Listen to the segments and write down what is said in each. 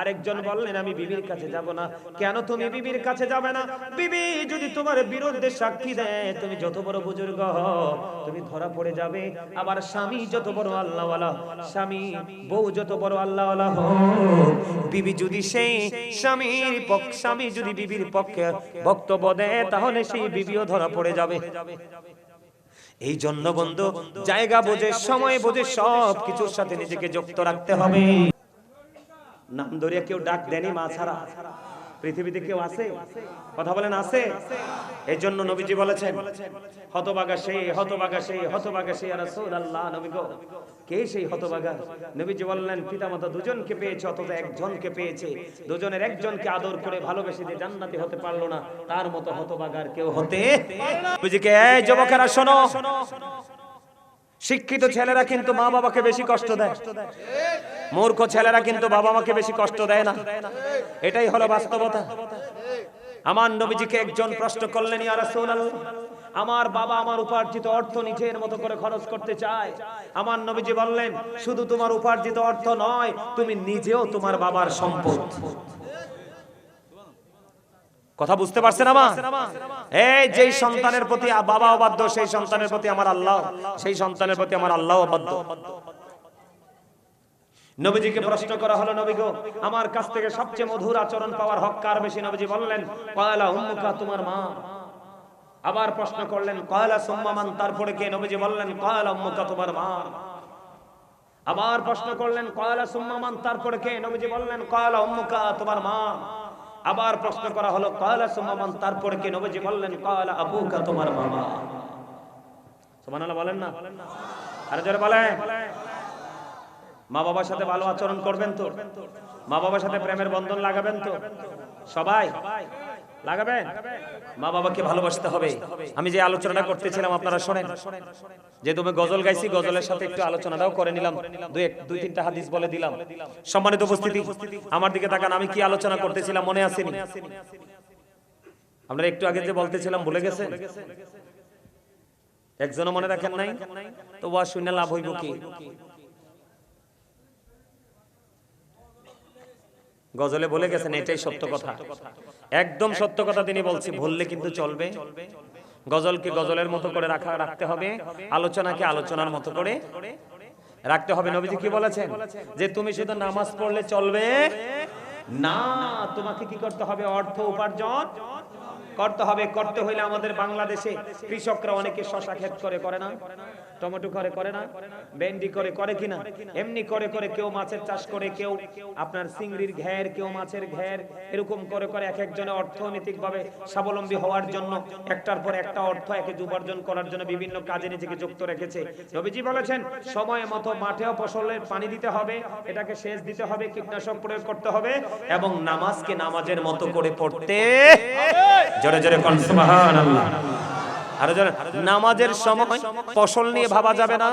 আরেকজন বললেন, আমি বিবির কাছে যাব না। কেন তুমি বিবির কাছে যাবে না? বিবি, যদি তোমার বিরুদ্ধে সাক্ষী দেয়, তুমি যত বড় বুজুর্গ, তুমি ধরা পড়ে যাবে। আবার স্বামী যত বড় আল্লাহওয়ালা, স্বামী বউ যত বড় আল্লাহওয়ালা হোক, বিবি যদি সেই স্বামীর পক্ষ স্বামী যদি বিবির পক্ষে বক্তব্য দেয়, তাহলে সেই বিবিও ধরা পড়ে যাবে। এই জন্য বন্ধু, জায়গা বোঝে, সময় বোঝে সব কিছুর সাথে নিজেকে যুক্ত রাখতে হবে। নাম ধরিয়া কেউ ডাক দেনি মা ছাড়া। পৃথিবীতে কেউ আছে? কথা বলেন, আছে? এই জন্য নবীজি বলেছেন হতবাগা সেই হতবাগা সেই হতবাগা সেই রাসূলুল্লাহ, নবী গো। কে সেই হতবাগা নবীজি বললেন, পিতামাতা দুজনকে পেয়েছে, অথচ একজনকে পেয়েছে। দুজনের একজনকে আদর করে ভালোবেসে দিয়ে জান্নাতি হতে পারল না। তার মতো হতবাগার কেউ হতে নবীজিকে, এই যুবকেরা, শোনো। শিক্ষিত ছেলেরা কিন্তু মা বাবাকে বেশি কষ্ট দেয়। মূর্খ ছেলেরা কিন্তু বাবা মাকে বেশি কষ্ট দেয় না। এটাই হলো বাস্তবতা। আমার নবীজিকে একজন প্রশ্ন করলেন আমার বাবা আমার উপার্জিত অর্থ নিজের মতো করে খরচ করতে চায়? আমার নবীজি বললেন, শুধু তোমার উপার্জিত অর্থ নয়, তুমি নিজেও তোমার বাবার সম্পদ। কথা বুঝতে পারছেন আমার? এই যেই সন্তানের প্রতি বাবা অবাধ্য, সেই সন্তানের প্রতি আমার আল্লাহ। সেই সন্তানের প্রতি আমার আল্লাহ অবাধ্য। নবীজিকে প্রশ্ন করা হলো নবী গো আমার কাছ থেকে সবচেয়ে মধুর আচরণ পাওয়ার হক কার বেশি? নবীজি বললেন, কয়লা উম্মুকা, তোমার মা। আবার প্রশ্ন করলেন, কয়লা সুম্মামান তারপরে কে? নবীজি বললেন, কয়লা উম্মুকা, তোমার মা। আবার প্রশ্ন করলেন, কয়লা সুম্মামান তারপরে কে? নবীজি বললেন, কয়লা উম্মুকা, তোমার মা। আবার প্রশ্ন করা হলো, কয়লা সুম্মামান তারপরে কে? নবীজি বললেন, কয়লা আবুকা, তোমার বাবা সুবহানাল্লাহ বলেন না? আরে জোরে বলেন। মা বাবার সাথে ভালো আচরণ করবেন তো? মা বাবার সাথে প্রেমের বন্ধন লাগাবেন তো? সবাই? লাগাবেন? মা বাবাকে ভালোবাসতে হবে। আমি যে আলোচনাটা করতেছিলাম, আপনারা শোনেন। যে তুমি গজল গাইছি, গজলের সাথে একটু আলোচনাটাও করে নিলাম। দুই এক দুই তিনটা হাদিস বলে দিলাম। সম্মানিত উপস্থিতি, আমার দিকে তাকান, আমি কি আলোচনা করতেছিলাম মনে আসেনি। আমরা একটু আগে যে বলতেছিলাম, ভুলে গেছেন? একজনও মনে রাখেন নাই? তো ওয়া শুনে লাভ হইব কি? গজলে বলে গেছেন এটাই সত্য কথা। একদম সত্য কথা তিনি বলছি ভুললে কিন্তু চলবে। গজলকে গজলের মতো করে রাখা রাখতে হবে। আলোচনাকে আলোচনার মতো করে রাখতে হবে। নবীজি কি বলেছেন? যে তুমি শুধু নামাজ পড়লে চলবে। না তোমাকে কি করতে হবে? অর্থ উপার্জন করতে হবে। করতে হইলে আমাদের বাংলাদেশে কৃষকরা অনেকে শশা ক্ষেত করে করে না? টমেটো করে করে না, ভেন্ডি করে করে কিনা, এমনি করে করে কেউ মাছের চাষ করে, কেউ আপনার চিংড়ির ঘের কেউ মাছের ঘের এরকম করে করে এক একজনে অর্থনৈতিক ভাবে স্বাবলম্বী হওয়ার জন্য একটার পর একটা অর্থ, একে উপার্জন করার জন্য বিভিন্ন কাজে নিজেকে যুক্ত রেখেছে। নবীজি বলেছেন, সময় মতো মাঠেও ফসলের পানি দিতে হবে, এটাকে সেচ দিতে হবে, কীটনাশক প্রয়োগ করতে হবে এবং নামাজকে নামাজের মতো করে পড়তে জোরে জোরে কোন, সুবহানাল্লাহ। আরও জানেন নামাজের সময় ফসল নিয়ে ভাবা যাবে না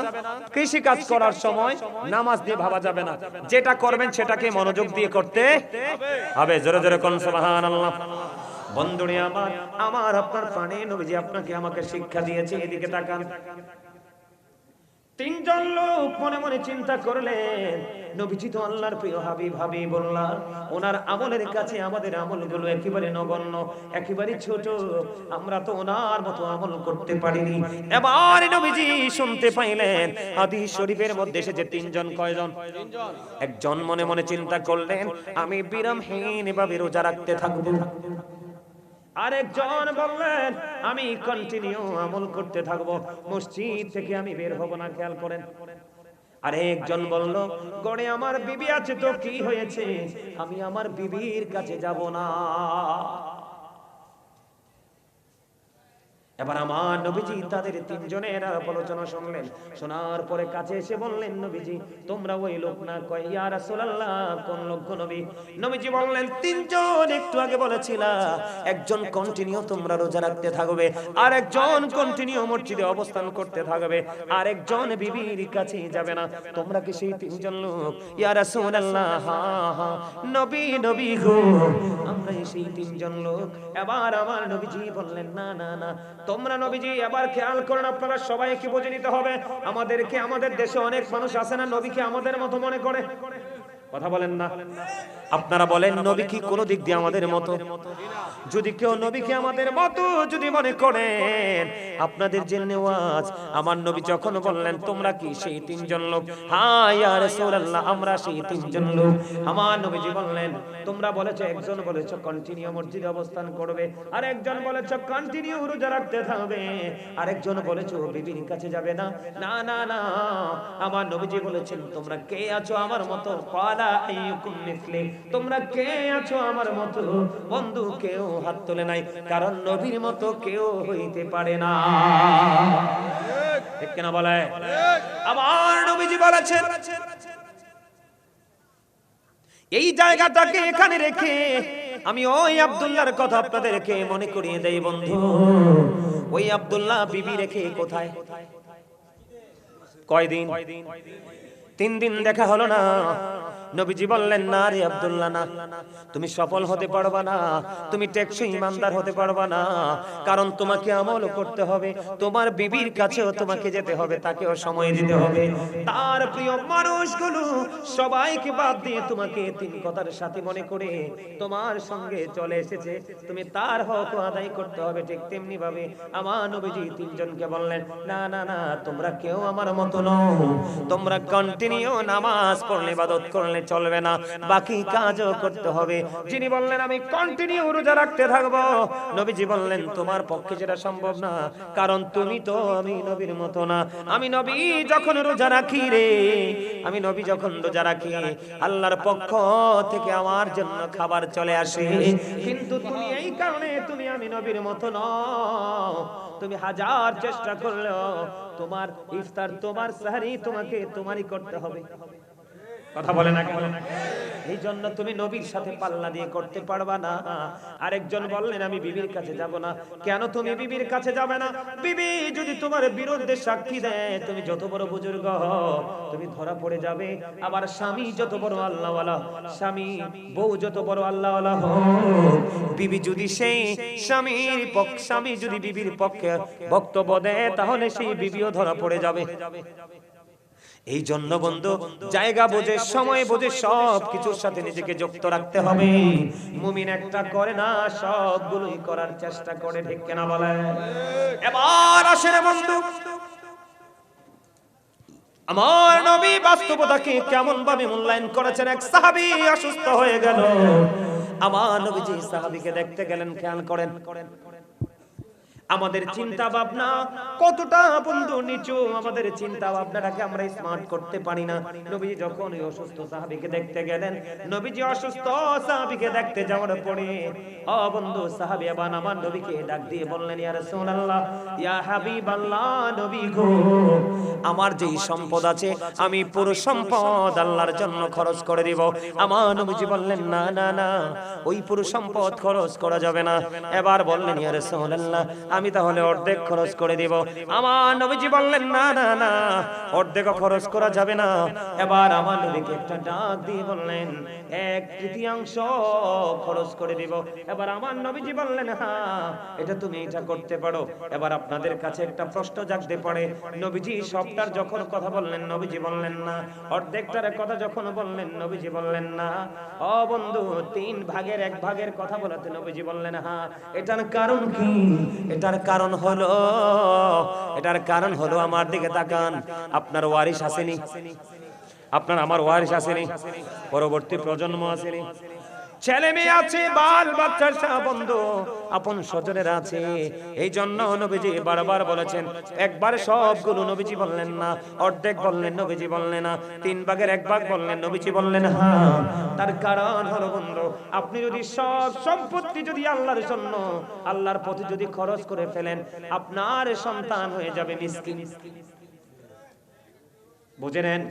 কৃষি কাজ করার সময় নামাজ দিয়ে ভাবা যাবে না। যেটা করবেন সেটাকে মনোযোগ দিয়ে করতে হবে। জোরে জোরে কোন আমার আমার আপনার প্রাণে নবীজি আপনাকে আমাকে শিক্ষা দিয়েছে, এদিকে তাকান। তিনজন লোক মনে মনে চিন্তা করলেন, নবীজি তো আল্লাহর প্রিয় হাবিব হাবিবুল্লাহ ওনার আমলের কাছে আমাদের আমলগুলো একেবারে নগণ্য, একেবারে ছোট। আমরা তো ওনার মতো আমল করতে পারিনি। এবার নবীজি শুনতে পাইলেন, হাদিস শরীফের মধ্যে এসে যে তিনজন কয়জন? একজন মনে মনে চিন্তা করলেন, আমি বিরামহীন ভাবে রোজা রাখতে থাকব। আরেকজন বললেন আমি কন্টিনিউ আমল করতে থাকব। মসজিদ থেকে আমি বের হব না খেয়াল করেন। আরেকজন বলল গড়ে আমার বিবি আছে তো কি হয়েছে? আমি আমার বিবির কাছে যাব না। এবার আমার নবীজি তাদের তিনজনের আলোচনা শুনলেন। শোনার পরে কাছে এসে বললেন, নবীজি, তোমরা ওই লোক না কয়, ইয়া রাসূলুল্লাহ, কোন লোক নবী? নবীজি বললেন, তিনজন, একটু আগে বলেছিলা, একজন কন্টিনিউ তোমরা রোজা রাখতে থাকবে, আর একজন কন্টিনিউ মসজিদে অবস্থান করতে থাকবে, আর একজন বিবির কাছে যাবে না। তোমরা কি সেই তিনজন লোক? ইয়া রাসূলুল্লাহ, হা হা, নবী নবী গো, আমরা সেই তিনজন লোক। এবার আমার নবীজি বললেন, না না না তোমরা নবীজি, এবার খেয়াল করেন আপনারা সবাইকে বুঝে নিতে হবে? আমাদেরকে, আমাদের দেশে অনেক মানুষ আছে না? নবীকে আমাদের মতো মনে করে? কথা বলেন না। আপনারা বলেন, নবী কি কোন দিক দিয়ে আমাদের মতো? যদি কেউ নবীকে আমাদের মতো যদি মনে করেন, আপনাদের জন্য ওয়াজ আমার নবী যখন বললেন, তোমরা কি সেই তিনজন লোক? আমরা সেই তিনজন লোক। আমার নবীজি বললেন, তোমরা একজন বলেছ কন্টিনিউ মসজিদে অবস্থান করবে। আর একজন বলেছ কন্টিনিউ রোজা রাখতে থাকবে। বলেছ বিবির কাছে যাবে না। না না না। আমার নবীজি বলেছেন, তোমরা কে আছো আমার মতো? তোমরা কে আছো আমার মতো? বন্ধু, কেউ হাত তোলে নাই, কারণ নবীর মতো কেউ হইতে পারে না। ঠিক কিনা বলে? আমার নবীজি বলেছেন, এই জায়গাটাকে এখানে রেখে আমি ওই আব্দুল্লাহর কথা আপনাদেরকে মনে করিয়ে দেই, বন্ধু। ওই আব্দুল্লাহ বিবি রেখে কোথায়? কয়দিন? তিন দিন দেখা হলো না। নবীজি বললেন, না রে আব্দুল্লাহ না, তুমি সফল হতে পারবা না, তুমি টেকসই ইমানদার হতে পারবা না, কারণ তোমাকে আমল করতে হবে, তোমার বিবির কাছেও তোমাকে যেতে হবে, তাকেও সময় দিতে হবে। তার প্রিয় মানুষগুলো সবাইকে বাদ দিয়ে তোমাকে তিন কথার সাথে মনে করে তোমার সঙ্গে চলে এসেছে। তুমি তার হক আদায় করতে হবে, ঠিক তেমনি ভাবে আমার নবীজি তিনজনকে বললেন, না না না, তোমরা কেউ আমার মতো নও, তোমরা কন্টিনিউ নামাজ পড়লে, ইবাদত করলে চলবে না, বাকি কাজও করতে হবে। যিনি বললেন, আমি কন্টিনিউ রোজা রাখতে থাকব। নবীজি বললেন, তোমার পক্ষে যেটা সম্ভব না, কারণ তুমি তো আমি নবীর মতো না। আমি নবী যখন রোজা রাখি রে, আমি নবী যখন রোজা রাখি, আল্লাহর পক্ষ থেকে আমার জন্য খাবার চলে আসে। কিন্তু তুমি এই কারণে তুমি আমি নবীর মতো নও তুমি হাজার চেষ্টা করলেও তোমার ইফতার, তোমার সাহারি তোমাকে তোমারই করতে হবে। কথা বলে না কেন? এই জন্য তুমি নবীর সাথে পাল্লা দিয়ে করতে পারবা না। আরেকজন বললেন, আমি বিবির কাছে যাব না। কেন তুমি বিবির কাছে যাবে না? বিবি, যদি তোমার বিরুদ্ধে সাক্ষী দেয়, তুমি যত বড় বুজুর্গ, তুমি ধরা পড়ে যাবে। আবার স্বামী যত বড় আল্লাহওয়ালা, স্বামী বউ যত বড় আল্লাহওয়ালা হোক, বিবি যদি সেই স্বামীর পক্ষ স্বামী যদি বিবির পক্ষে বক্তব্য দেয়, তাহলে সেই বিবিও ধরা পড়ে যাবে। এই জন্য বন্ধু জায়গা বুঝে সময় বুঝে সব কিছুর সাথে নিজেকে যুক্ত রাখতে হবে। মুমিন একটা করে না সবগুলোই করার চেষ্টা করে ঠিক কেনা বলে? এবার আসেন বন্ধু। আমার নবী বাস্তবতাকে কেমন ভাবে মূল্যায়ন করেছেন? এক সাহাবী অসুস্থ হয়ে গেল। আমার নবীজি সাহাবীকে দেখতে গেলেন খেয়াল করেন করেন। আমাদের চিন্তা ভাবনা কতটা বন্ধু নিচু আমাদের চিন্তা ভাবনাটাকে আমরা স্মার্ট করতে পারি না। নবীজি যখন ওই অসুস্থ সাহাবীকে দেখতে গেলেন নবীজি অসুস্থ সাহাবীকে দেখতে যাওয়ার পরে ও বন্ধু সাহাবী আবার আমার নবীকে ডাক দিয়ে বললেন ইয়া রাসূলুল্লাহ ইয়া হাবিবাল্লাহ নবী গো আমার যেই সম্পদ আছে আমি পুরো সম্পদ আল্লাহর জন্য খরচ করে দিব। আমার নবীজি বললেন না না না ওই পুরো সম্পদ খরচ করা যাবে না। এবার বললেন ইয়া রাসূলুল্লাহ আমি তাহলে অর্ধেক খরচ করে দিব। আমার নবীজি বললেন, না না না, অর্ধেক খরচ করা যাবে না। এবার আমার নবীকে একটা ডাক দিয়ে বললেন, এক তৃতীয়াংশ খরচ করে দিব। এবার আমার নবীজি বললেন হ্যাঁ এটা তুমি এটা করতে পারো। এবার আপনাদের কাছে একটা প্রশ্ন জাগতে পারে নবীজি সবটার যখন কথা বললেন, নবীজি বললেন, না। অর্ধেকটার কথা যখন বললেন, নবীজি বললেন, না। ও বন্ধু, তিন ভাগের এক ভাগের কথা বলাতে নবীজি বললেন হ্যাঁ এটার কারণ কি? এটার কারণ হলো, এটার কারণ হলো আমার দিকে তাকান। আপনার ওয়ারিশ আসেনি। আপনার আমার ওয়ারিশ আসেনি। পরবর্তী প্রজন্ম আসেনি। ছেলে মেয়ে আছে, বাল বাচ্চার বন্ধু। আপন স্বজনের আছে। এই জন্য নবীজি বারবার বলেছেন, একবার সবগুলো নবীজি বললেন না, অর্ধেক বললেন নবীজি বললেন না, তিন ভাগের এক ভাগ বললেন নবীজি বললেন হ্যাঁ তার কারণ হলো বন্ধু, আপনি যদি সব সম্পত্তি যদি আল্লাহর জন্য, আল্লাহর পথে যদি খরচ করে ফেলেন, আপনার সন্তান হয়ে যাবে মিসকিন। বুঝে নেন?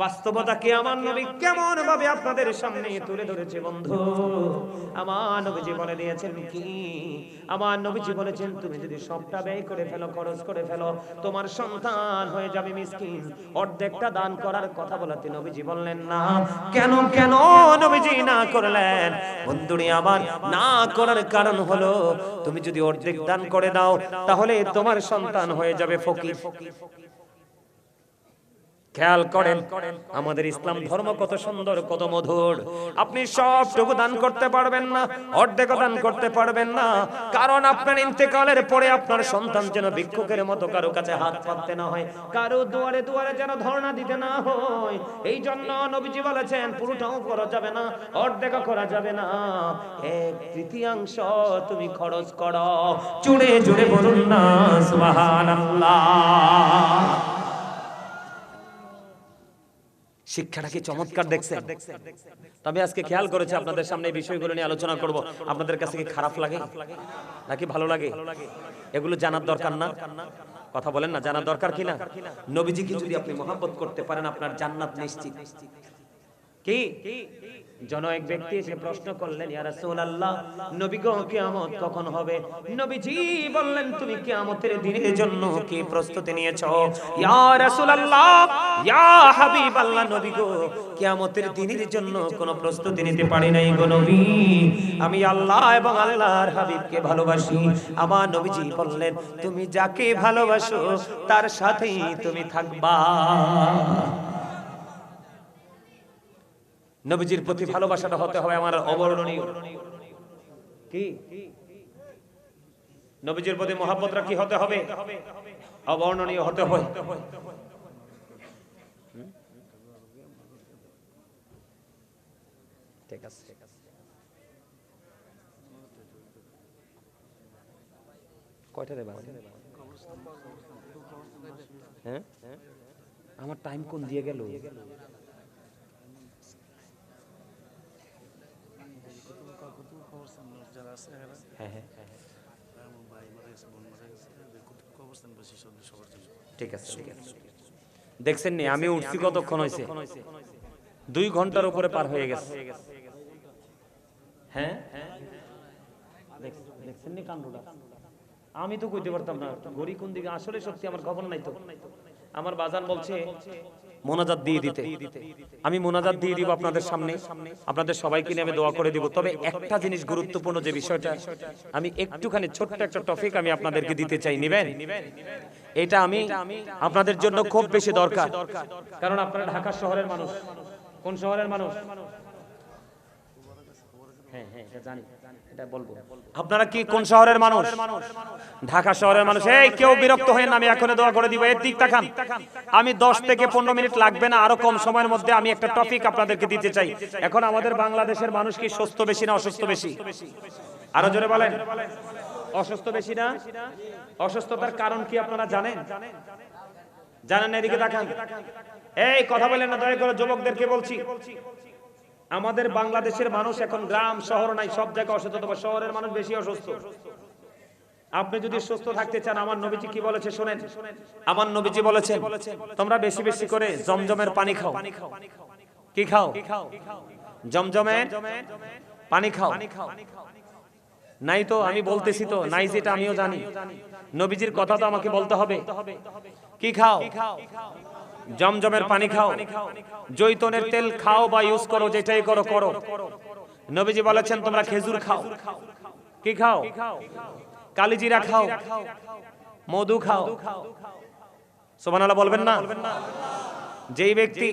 বাস্তবতাকে আমার নবী কেমন ভাবে আপনাদের সামনে তুলে ধরেছে বন্ধু? আমার নবীজি বলে দিয়েছেন কি? আমার নবীজি বলেছেন, তুমি যদি সবটা ব্যয় করে ফেলো, খরচ করে ফেলো, তোমার সন্তান হয়ে যাবে মিসকিন। অর্ধেকটা দান করার কথা বলাতে নবীজি বললেন, না। কেন কেন? নবীজি না করলেন। বন্ধুরি, আমার না করার কারণ হলো, তুমি যদি অর্ধেক দান করে দাও, তাহলে তোমার সন্তান হয়ে যাবে ফকির। খেয়াল করেন, আমাদের ইসলাম ধর্ম কত সুন্দর, কত মধুর। আপনি সবটুকু দান করতে পারবেন না অর্ধেক দান করতে পারবেন না। কারণ আপনার ইন্তেকালের পরে আপনার সন্তান যেন ভিক্ষুকের মতো কারও কাছে হাত পাততে না হয়, কারও দুয়ারে দুয়ারে যেন ধর্ণা দিতে না হয়। এই জন্য নবীজি বলেছেন, পুরোটাও করা যাবে না অর্ধেক করা যাবে না। এক তৃতীয়াংশ তুমি খরচ করো জুড়ে জুড়ে বলুন না, সুবহানাল্লাহ। শিক্ষাটা কি চমৎকার দেখছেন? তবে আজকে খেয়াল করেছে আপনাদের সামনে এই বিষয়গুলো নিয়ে আলোচনা করব। আপনাদের কাছে কি খারাপ লাগে? নাকি ভালো লাগে? এগুলো জানার দরকার না। কথা বলেন না, জানার দরকার কিনা নবীজি কি যদি আপনি মহাব্বত করতে পারেন, আপনার জান্নাত নিশ্চিত। কি? জন এক ব্যক্তি এসে প্রশ্ন করলেন, ইয়া রাসূলুল্লাহ, নবী গো, কিয়ামত কখন হবে? নবীজি বললেন, তুমি কিয়ামতের দিনের জন্য কি প্রস্তুতি নিয়েছো? ইয়া রাসূলুল্লাহ, ইয়া হাবিবাল্লাহ, নবী গো, কিয়ামতের দিনের জন্য কোনো প্রস্তুতি নিতে পারি নাই গো নবী। আমি আল্লাহ এবং আল্লাহর হাবিবকে ভালোবাসি। আমার নবীজি বললেন, তুমি যাকে ভালোবাসো, তার সাথেই তুমি থাকবা। নবীজির প্রতি ভালোবাসাটা হতে হবে আমার অবর্ণনীয়। কি? নবীজির প্রতি মহাব্বতটা কি হতে হবে? অবর্ণনীয় হতে দেবা? হ্যাঁ? আমার টাইম কোন দিয়ে গেল যারা আছে এরা হ্যাঁ হ্যাঁ হ্যাঁ, আমার ভাই মারা গেছে বোন মারা গেছে এদের কতটুকু অবস্থান ঠিক আছে ঠিক আছে। দেখছেন নি আমি উঠছি কতক্ষণ হয়েছে? দুই ঘণ্টার উপরে পার হয়ে গেছে। হ্যাঁ দেখছেন নি কাণ্ডটা? আমি তো কইতে পারতাম না গড়ি কোন দিকে? আসলে সত্যি আমার খবর নাই তো। আমার বাজান বলছে মোনাজাত দিয়ে দিতে। আমি মোনাজাত দিয়ে দিব আপনাদের সামনে। আপনাদের সবাইকে নিয়ে আমি দোয়া করে দিব। তবে একটা জিনিস গুরুত্বপূর্ণ যে বিষয়টা আমি একটুখানি ছোট্ট একটা টপিক আমি আপনাদেরকে দিতে চাই। নিবেন? এটা আমি আপনাদের জন্য খুব বেশি দরকার। কারণ আপনারা ঢাকা শহরের মানুষ। কোন শহরের মানুষ? হ্যাঁ হ্যাঁ এটা জানি। আপনারা কি কোন শহরের মানুষ? ঢাকা শহরের মানুষ। এই, কেউ বিরক্ত হয়ে আমি এখনই দোয়া করে দিব। এর দিক তাকান। আমি 10 থেকে 15 মিনিট লাগবে না, আরও কম সময়ের মধ্যে আমি একটা টপিক আপনাদেরকে দিতে চাই। এখন আমাদের বাংলাদেশের মানুষ কি সুস্থ বেশি না অসুস্থ বেশি? আরও জোরে বলেন। অসুস্থ বেশি না? অসুস্থতার কারণ কি আপনারা জানেন? জানেন এদিকে তাকান। এই, কথা বলেন না, দয়া করে যুবকদেরকে বলছি। আমাদের বাংলাদেশের মানুষ এখন গ্রাম, শহর নাই, সব জায়গায় অসুস্থ তবে শহরের মানুষ বেশি অসুস্থ। আপনি যদি সুস্থ থাকতে চান, আমার নবীজি কি বলেছে শুনেন? আমার নবীজি বলেছেন, তোমরা বেশি বেশি করে জমজমের পানি খাও। কি খাও? জমজমের পানি খাও। নাই তো, আমি বলতেছি তো, নাই যেটা আমিও জানি। নবীজির কথা তো আমাকে বলতে হবে। কি খাও? জমজমের পানি খাও। জৈতনের তেল খাও বা ইউজ করো, যেটাই করো করো। নবীজি বলেছেন, তোমরা খেজুর খাও। কি খাও? কালিজিরা খাও। মধু খাও। সোমানালা বলবেন না? যেই ব্যক্তি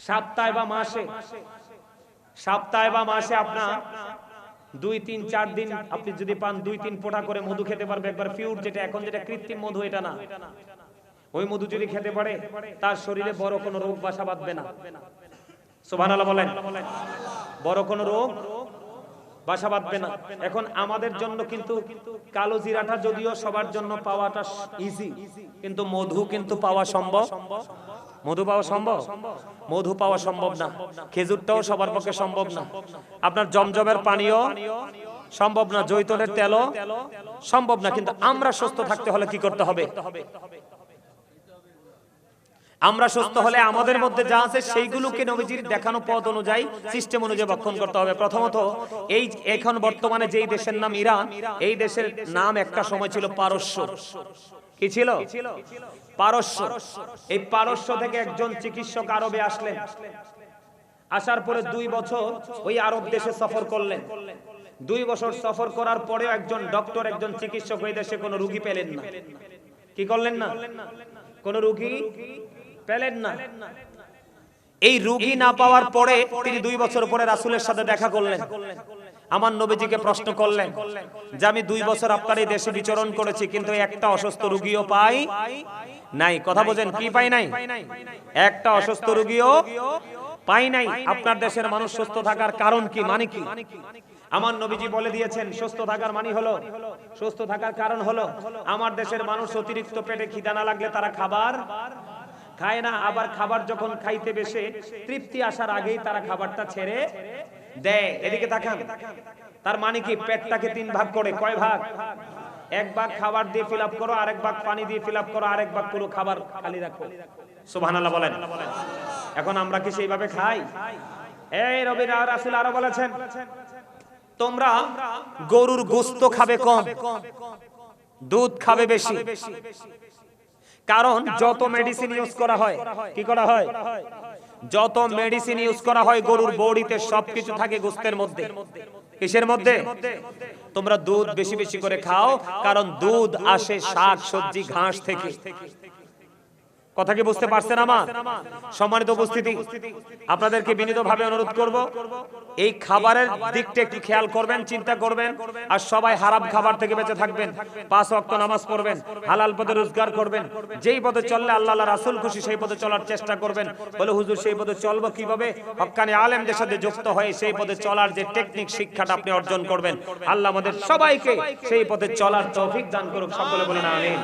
সপ্তাহে বা মাসে, সপ্তাহে বা মাসে আপনার দুই, তিন, চার দিন আপনি যদি পান, দুই, তিন ফোঁটা করে মধু খেতে পারবে। একবার পিওর যেটা, এখন যেটা কৃত্রিম মধু, এটা না। ওই মধু যদি খেতে পারে, তার শরীরে বড় কোনো রোগ বাসা বাঁধবে না। সুবহানাল্লাহ বলেন, বড় কোনো রোগ বাসা বাঁধবে না। এখন আমাদের জন্য কিন্তু কালো জিরাটা যদিও সবার জন্য পাওয়াটা ইজি কিন্তু মধু কিন্তু পাওয়া সম্ভব। মধু পাওয়া সম্ভব? মধু পাওয়া সম্ভব না। খেজুরটাও সবার পক্ষে সম্ভব না। আপনার জমজমের পানিও সম্ভব না। জৈতনের তেলও সম্ভব না। কিন্তু আমরা সুস্থ থাকতে হলে কি করতে হবে? আমরা সুস্থ হলে আমাদের মধ্যে যা আছে সেইগুলোকে নবীজির দেখানো পথ অনুযায়ী সিস্টেম অনুযায়ী বক্ষণ করতে হবে। প্রথমত এই এখন বর্তমানে যেই দেশের নাম ইরান এই দেশের নাম একটা সময় ছিল পারস্য। কি ছিল? পারস্য। এই পারস্য থেকে একজন চিকিৎসক আরবে আসলেন। আসার পরে দুই বছর ওই আরব দেশে সফর করলেন। দুই বছর সফর করার পরেও একজন ডক্টর একজন চিকিৎসক ওই দেশে কোনো রুগী পেলেন না। কি করলেন না? কোন রুগী পেলেন না। এই রুগী না পাওয়ার পরে তিনি দুই বছর পরে রাসুলের সাথে দেখা করলেন। আমার নবীজিকে প্রশ্ন করলেন যে, আমি দুই বছর আপনার এই দেশে বিচরণ করেছি, কিন্তু একটা অসুস্থ রুগীও পাই নাই। কথা বোঝেন, কি পাই নাই? একটা অসুস্থ রুগীও পাই নাই। আপনার দেশের মানুষ সুস্থ থাকার কারণ কি মানে কি? আমার নবীজি বলে দিয়েছেন, সুস্থ থাকার মানে হলো, সুস্থ থাকার কারণ হলো, আমার দেশের মানুষ অতিরিক্ত পেটে খিদা না লাগলে তারা খাবার খায় না, আবার খাবার যখন খাইতে বেশে তৃপ্তি আসার আগেই তারা খাবারটা ছেড়ে দেয়। এদিকে তাকান। তার মানে কি? পেটটাকে তিন ভাগ করে। কয় ভাগ? এক ভাগ খাবার দিয়ে ফিল করো, আরেক ভাগ পানি দিয়ে ফিল করো, আরেক ভাগ পুরো খাবার খালি রাখো। সুবহানাল্লাহ বলেন। এখন আমরা কি সেইভাবে খাই? এই রবি রাসূল আরও বলেছেন, তোমরা গরুর গোস্ত খাবে কম, দুধ খাবে বেশি। কারণ যত মেডিসিন ইউজ করা হয় কি করা হয়? যত মেডিসিন ইউজ করা হয় গরুর বডিতে সবকিছু থাকে গোস্তের মধ্যে। কিসের মধ্যে? তোমরা দুধ বেশি বেশি করে খাও কারণ দুধ আসে শাক সবজি ঘাস থেকে। কথা কি বুঝতে পারছেন আমার? সম্মানিত উপস্থিতি আপনাদেরকে বিনীতভাবে অনুরোধ করব এই খাবারের দিকটা একটু খেয়াল করবেন চিন্তা করবেন আর সবাই হারাম খাবার থেকে বেঁচে থাকবেন পাঁচ ওয়াক্ত নামাজ পড়বেন হালাল পথে রোজগার করবেন যেই পথে চললে আল্লাহ রাসূল খুশি সেই পথে চলার চেষ্টা করবেন। বলে হুজুর সেই পথে চলবো কীভাবে? হক্কানি আলেমদের সাথে যুক্ত হয়ে সেই পথে চলার যে টেকনিক শিক্ষাটা আপনি অর্জন করবেন আল্লাহ আমাদের সবাইকে সেই পথে চলার তৌফিক দান করুক সকলে বলেন আমিন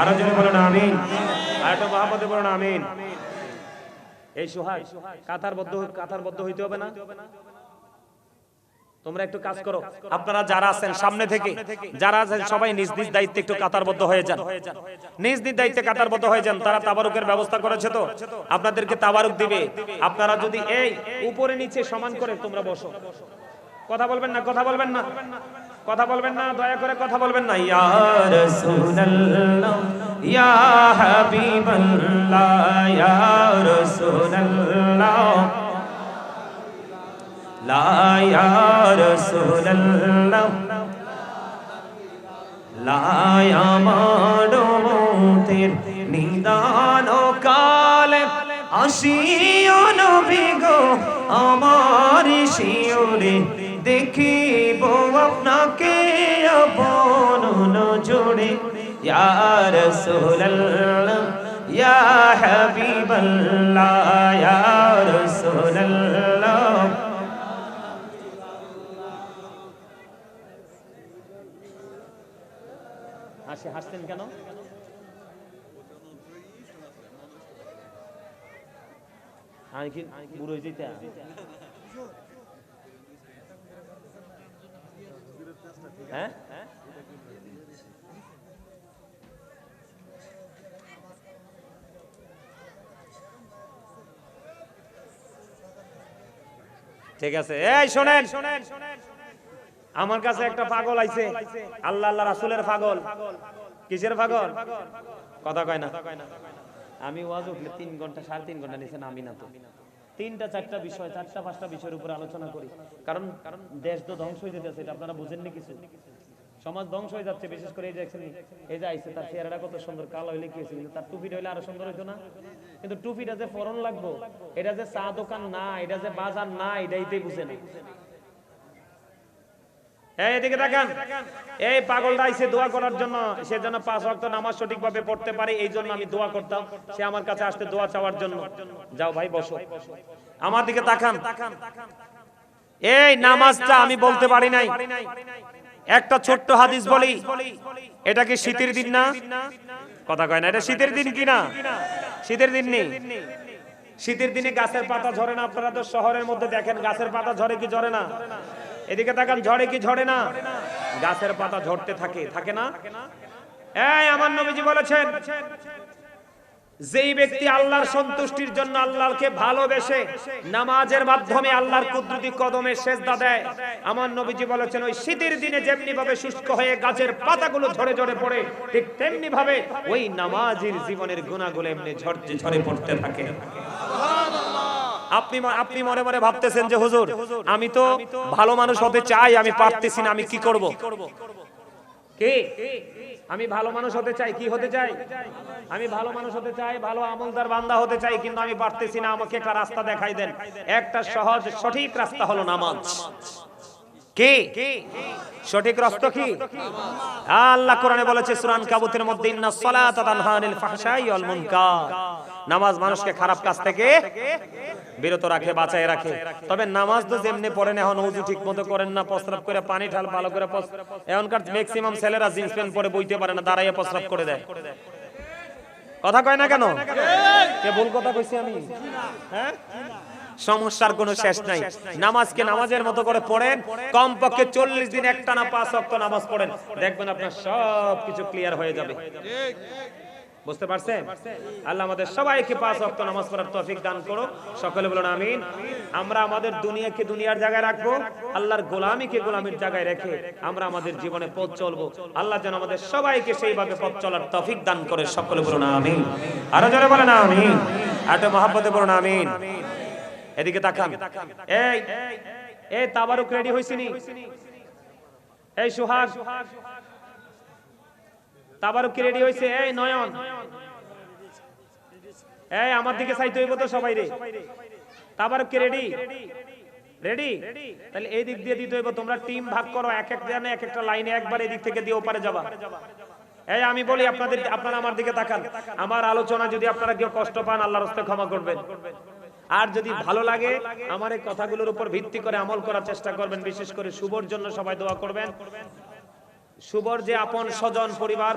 আরও যদি বলেন আমিন আর একটা মহাপদে বলেন আমিন। এই সোহাগ কাতারবদ্ধ কাতারবদ্ধ হইতে হবে না? তোমরা একটু কাজ করো। আপনারা যারা আছেন সামনে থেকে যারা আছেন সবাই নিজ নিজ দায়িত্বে একটু কাতারবদ্ধ হয়ে যান। নিজ নিজ দায়িত্বে কাতারবদ্ধ হয়ে যান। তারা তাবারুকের ব্যবস্থা করেছে তো? আপনাদেরকে তাবারুক দিবে। আপনারা যদি এই উপরে নিচে সমান করে তোমরা বসো। কথা বলবেন না কথা বলবেন না। কথা বলবেন না দয়া করে কথা বলবেন না। ইয়া রাসূলুল্লাহ। ইয়া হাবিবাল্লাহ, ইয়া রাসূলুল্লাহ। লা, ইয়া রাসূলুল্লাহ। লা আমার মতের নিদান কালে আসিও নবী গো, আমার শিওরে দেখিব আপনাকে। ইয়া রাসূলুল্লাহ ইয়া হাবিবাল্লাহ ইয়া রাসূলুল্লাহ হাসি হাসতেন কেন? আমি কি বুড়ো যেতে হ্যাঁ? ঠিক আছে। এই, শোনেন। আমার কাছে একটা পাগল আইছে। আল্লাহ আল্লাহ, রাসুলের পাগল। কিসের পাগল? কথা কয় না। আমি ওয়াজ উঠলে তিন ঘণ্টা, সাড়ে তিন ঘণ্টা নিচে নামি না তো। তিনটা, চারটা বিষয়, চারটা, পাঁচটা বিষয়ের উপর আলোচনা করি। কারণ কারণ দেশ তো ধ্বংস হয়ে যেতেছে, এটা আপনারা বুঝেননি কিছু? সমাজ ধ্বংস হয়ে যাচ্ছে, বিশেষ করে এই যে এই যে আইছে তার চেহারাটা কত সুন্দর, কালো হইলে কি হয়েছে তার টুপিটা হইলে আরও সুন্দর হইতো না? কিন্তু টুপিটা যে ফরন লাগবো, এটা যে চা দোকান না, এটা যে বাজার না এটাইতেই বুঝে না এই পাগলটা আইছে দোয়া করার জন্য, সে যেন পাঁচ ওয়াক্ত নামাজ সঠিকভাবে পড়তে পারে, এই জন্য আমি দোয়া করতাম। সে আমার কাছে আসতে দোয়া চাওয়ার জন্য। যাও ভাই, বসো। আমার দিকে তাকান। এই নামাজটা আমি বলতে পারি নাই। একটা ছোট্ট হাদিস বলি এটা কি শীতের দিন না? কথা কয় না এটা শীতের দিন কি না? শীতের দিন নেই। শীতের দিনে গাছের পাতা ঝরে না? আপনারা তো শহরের মধ্যে দেখেন গাছের পাতা ঝরে কি ঝরে না? এদিকে তাকান ঝরে কি ঝরে না? গাছের পাতা ঝরতে থাকে থাকে না। এই আমার নবীজি বলেছেন যেই ব্যক্তি আল্লাহর সন্তুষ্টির জন্য আল্লাহকে ভালোবেসে নামাজের মাধ্যমে আল্লাহর কুদরতি কদমে সেজদা দেয়, আমার নবীজি বলেছেন, ওই শীতের দিনে যেমনি ভাবে শুষ্ক হয়ে গাছের পাতাগুলো ঝরে ঝরে পড়ে, ঠিক তেমনি ভাবে ওই নামাজের জীবনের গুণাগুলো এমনি ঝরতে ঝরে পড়তে থাকে। আপনি আপনি মনে মনে ভাবতেছেন যে, হুজুর, আমি তো ভালো মানুষ হতে চাই, আমি পারতেছি না, আমি কি করব? কে? আমি ভালো মানুষ হতে চাই, কি হতে চাই? আমি ভালো মানুষ হতে চাই, ভালো আমলদার বান্দা হতে চাই, কিন্তু আমি পারতেছি না, আমাকে একটা রাস্তা দেখাই দেন। একটা সহজ, সঠিক রাস্তা হলো নামাজ। কি? সঠিক রাস্তা কি? আল্লাহ কোরআনে বলেছে সূরা কাবুতের মধ্যে ইন্নাস সালাতা তানহা আনিল ফাহশাই ওয়াল মুনকার। নামাজ মানুষকে খারাপ কাজ থেকে বিরত রাখে, বাঁচায় রাখে। তবে নামাজ তো যেমনি পড়েন, এখন উজু ঠিক মতো করেন না, প্রস্রাব করে পানি ঢাল ভালো করে এখনকার ম্যাক্সিমাম ছেলেরা জিন্স প্যান্ট পরে বইতে পারে না, দাঁড়াইয়ে প্রস্রাব করে দেয়। কথা কয় না কেন? কে ভুল কথা কইছি আমি? হ্যাঁ? সমস্যার কোনো শেষ নাই। নামাজকে নামাজের মতো করে পড়েন, কমপক্ষে চল্লিশ দিন একটানা পাঁচ অক্ট নামাজ পড়েন। দেখবেন আপনার সব কিছু ক্লিয়ার হয়ে যাবে। বুঝতে পারছেন? আল্লাহ আমাদের সবাইকে পাঁচ অক্ট নামাজ পড়ার তৌফিক দান করো সকলে বলুন আমিন। আমরা আমাদের দুনিয়াকে দুনিয়ার জায়গায় রাখব, আল্লাহর গোলামিকে গোলামির জায়গায় রেখে আমরা আমাদের জীবনে পথ চলবো। আল্লাহ যেন আমাদের সবাইকে সেইভাবে পথ চলার তৌফিক দান করে। সকলে বলুন আমিন। আরও জোরে বলেন আমিন। আটো মহাব্বতে বলুন আমিন। এদিকে তাকান। এই এই তাবারুক রেডি হইছিনি এই, সুহাগ। কি রেডি হইছে? এই নয়ন। এই আমার দিকে চাইতে হইব তো সবাই রে। কি রেডি রেডি তাহলে এই দিক দিয়ে দিতে হইব, তোমরা টিম ভাগ করো, এক এক জানে, এক একটা লাইনে একবার এই দিক থেকে দিয়ে ওপারে যাবা। এই আমি বলি আপনাদের, আপনারা আমার দিকে তাকান। আমার আলোচনা যদি আপনারা কেউ কষ্ট পান, আল্লাহর হস্তে ক্ষমা করবেন। আর যদি ভালো লাগে, আমার এই কথাগুলোর উপর ভিত্তি করে আমল করার চেষ্টা করবেন। বিশেষ করে শুভর জন্য সবাই দোয়া করবেন। শুভর যে আপন স্বজন, পরিবার